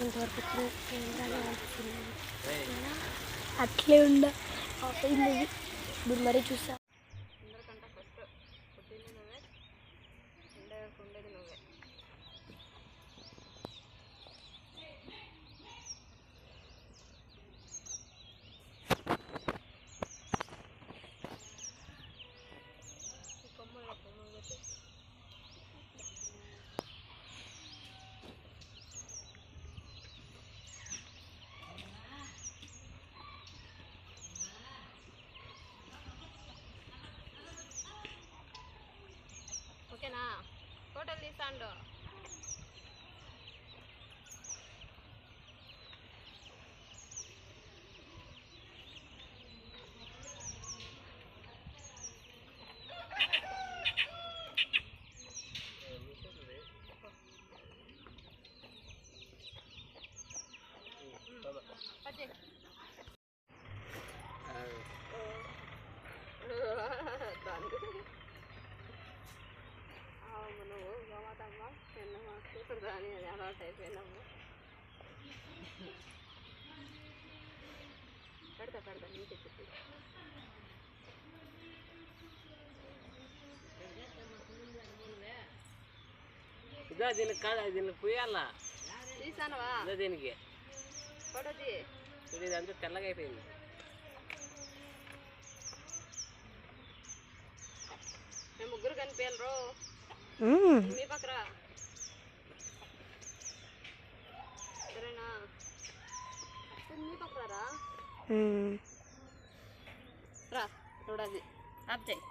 ఇంతవరకు అట్లే ఉండ ఇప్పుడు మరీ చూసా. అందరికంటే ఫస్ట్ ఓకేనా? ఫోటోలు తీసాండు కూతురు అని అది అలవాటు అయిపోయినాము. పెడతా పెడతా నీకు చెప్పి ఇదో దీనికి కాదు దీనికి పుయ్యాలా. తీసానవా? ఇదో దీనికి. ఫోటో తీ చూడు ఇదంతా తెల్లగా అయిపోయింది. మేము ముగ్గురు కనిపించరు మీ పక్కరా సరేనా మీ పక్కరా రా చూడాలి. ఆప్ చేయి